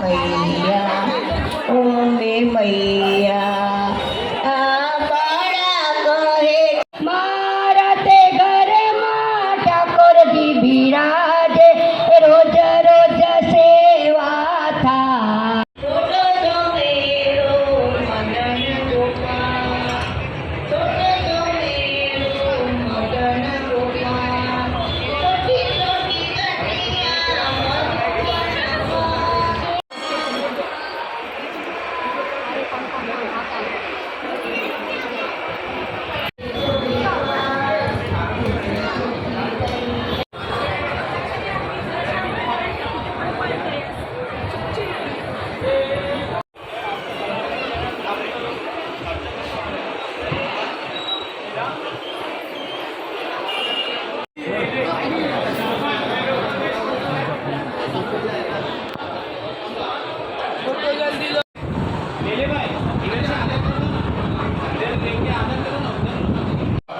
美呀我的美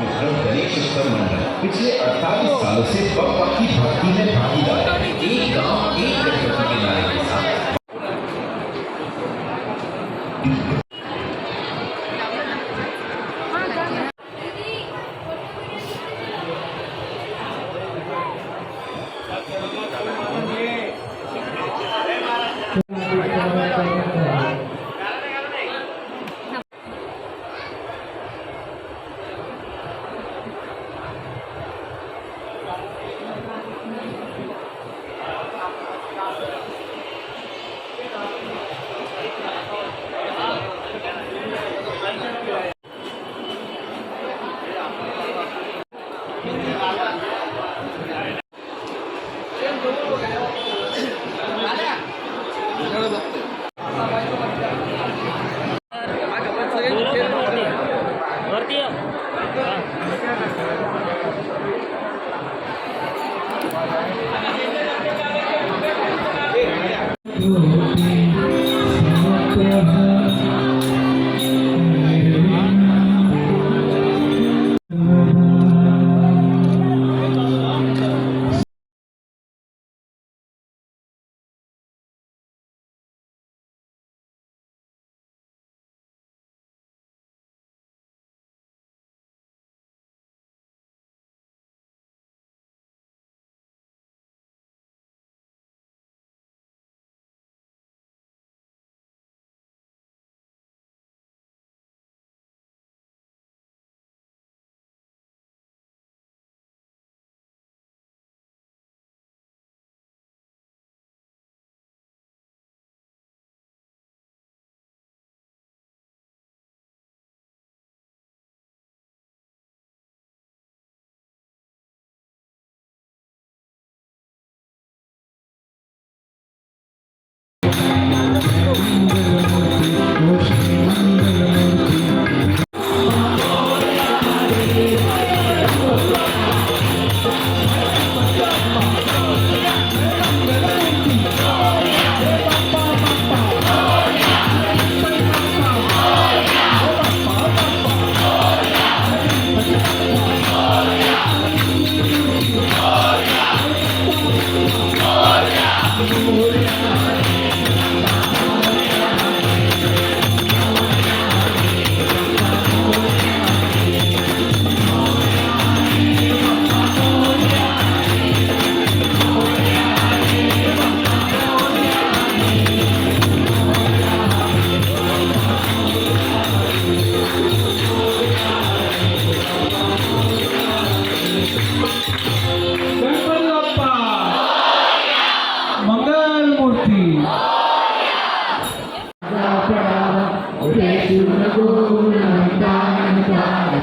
मित्र गणेश उत्सव मंडल पिछले अड़तालीस सालों से पग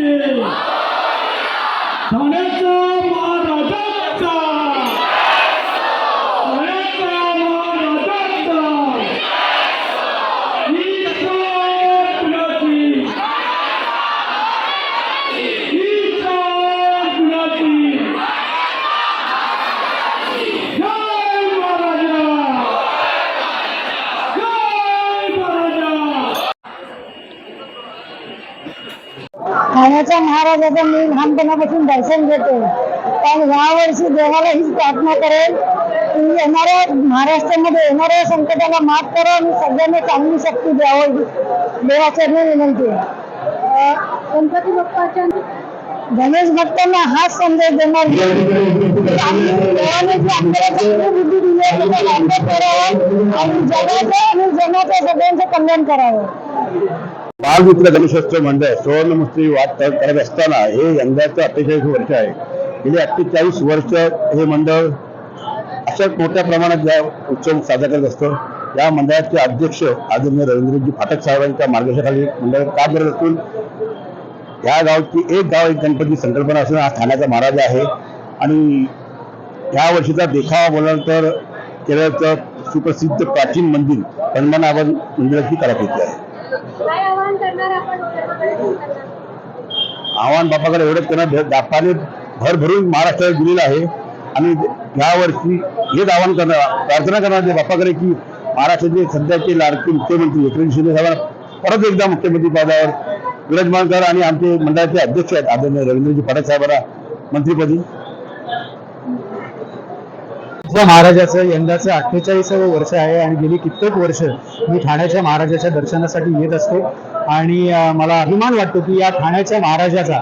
ー ठाण्याच्या महाराजाचं मी लहानपणापासून दर्शन घेतो. पण यावर्षी देवाला हीच प्रार्थना करेल की येणाऱ्या महाराष्ट्रामध्ये येणाऱ्या संकटाला मात करा आणि सगळ्यांना चांगली शक्ती द्यावं. देवाचरणी विनंती. आहे. गणपती बाप्पाच्या गणेश भक्तांना हाच संदेश देणार देवाने जी आपल्याला चांगली बुद्धी दिली आहे त्याचा वापर करावा आणि जगाचं आणि जनाचं सगळ्यांचं कल्याण करावं. बालमित्र गणेशोत्सव मंडळ सुवर्णमुस्त्री वाट वाद करत असताना हे यंदाचं अठ्ठेचाळीस वर्ष आहे. गेली अठ्ठेचाळीस वर्ष हे मंडळ अशाच मोठ्या प्रमाणात या उत्सव साजरा करत असतो. या मंडळाचे अध्यक्ष आदरणीय रवींद्रजी फाटक साहेबांच्या मार्गदर्शनाखाली मंडळ काम करत असून या गावची एक गाव एक गणपती संकल्पना असून हा ठाण्याचा महाराज आहे. आणि या वर्षीचा देखावा बोलाल तर केरळचं सुप्रसिद्ध प्राचीन मंदिर हनुमानाबाद मंदिराची कलाकृती आहे. आवाहन करणार बापाकडे एवढंच करणं बापाने भर भरून महाराष्ट्राला दिलेलं आहे. आणि या वर्षी हेच आवाहन करणार प्रार्थना करणार ते बापाकडे की महाराष्ट्राचे सध्याचे लाडके मुख्यमंत्री एकनाथ शिंदे साहेबांना परत एकदा मुख्यमंत्री पदावर विराजमान करा आणि आमचे मंडळाचे अध्यक्ष आहेत आदरणीय रवींद्रजी पाठक साहेबांना मंत्रीपदी. महाराजाचं यंदाचं अठ्ठेचाळीसावं वर्ष आहे आणि गेली कित्येक वर्ष मी ठाण्याच्या महाराजाच्या दर्शनासाठी येत असतो. आणि मला अभिमान वाटतो की या ठाण्याच्या महाराजाचा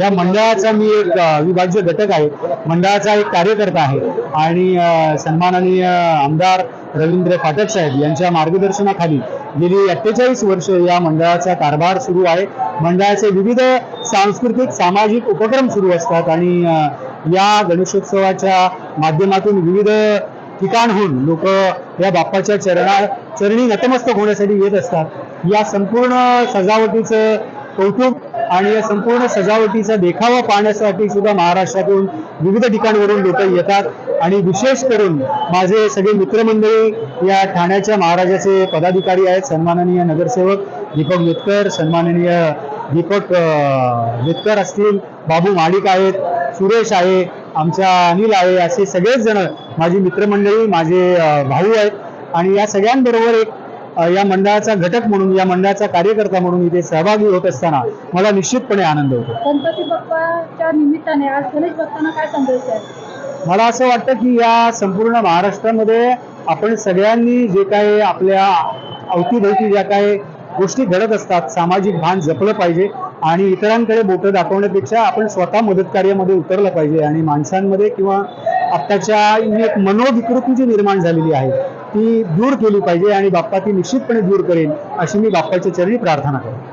या मंडळाचा मी एक विभाज्य अविभाज्य घटक आहे. मंडळाचा एक कार्यकर्ता आहे. आणि सन्माननीय आमदार रवींद्र फाटक साहेब यांच्या मार्गदर्शनाखाली गेली अठ्ठेचाळीस वर्ष या मंडळाचा कारभार सुरू आहे. मंडळाचे विविध सांस्कृतिक सामाजिक उपक्रम सुरू असतात आणि या गणेशोत्सवाच्या माध्यमातून विविध ठिकाणहून लोक या बाप्पाच्या चरणा चरणी नतमस्तक होण्यासाठी येत असतात. या संपूर्ण सजावटीचं कौतुक आणि या संपूर्ण सजावटीचा देखावा पाहण्यासाठी सुद्धा महाराष्ट्रातून विविध ठिकाणवरून लोक येतात. आणि विशेष करून माझे सगळे मित्रमंडळी या ठाण्याच्या महाराजाचे पदाधिकारी आहेत सन्माननीय नगरसेवक दीपक वेतकर सन्माननीय दीपक अं, असतील बाबू माडिक आहेत सुरेश आहे आमच्या अनिल आहे असे सगळेच जण माझी मित्रमंडळी माझे भाऊ आहेत. आणि या सगळ्यांबरोबर एक या मंडळाचा घटक म्हणून या मंडळाचा कार्यकर्ता म्हणून इथे सहभागी होत असताना मला निश्चितपणे आनंद होतो. गणपती बाप्पाच्या निमित्ताने आज गणेश भक्तांना काय संदेश आहे? मला असं वाटतं की या संपूर्ण महाराष्ट्रामध्ये आपण सगळ्यांनी जे काही आपल्या अवतीभोवती ज्या काही गोष्टी घडत असतात सामाजिक भान जपलं पाहिजे आणि इतरांकडे बोटं दाखवण्यापेक्षा आपण स्वतः मदत कार्यामध्ये उतरलं पाहिजे आणि माणसांमध्ये किंवा आत्ताच्या एक मनोविकृती जी निर्माण झालेली आहे ती दूर केली पाहिजे आणि बाप्पा ती निश्चितपणे दूर करेल अशी मी बाप्पाच्या चरणी प्रार्थना करतो.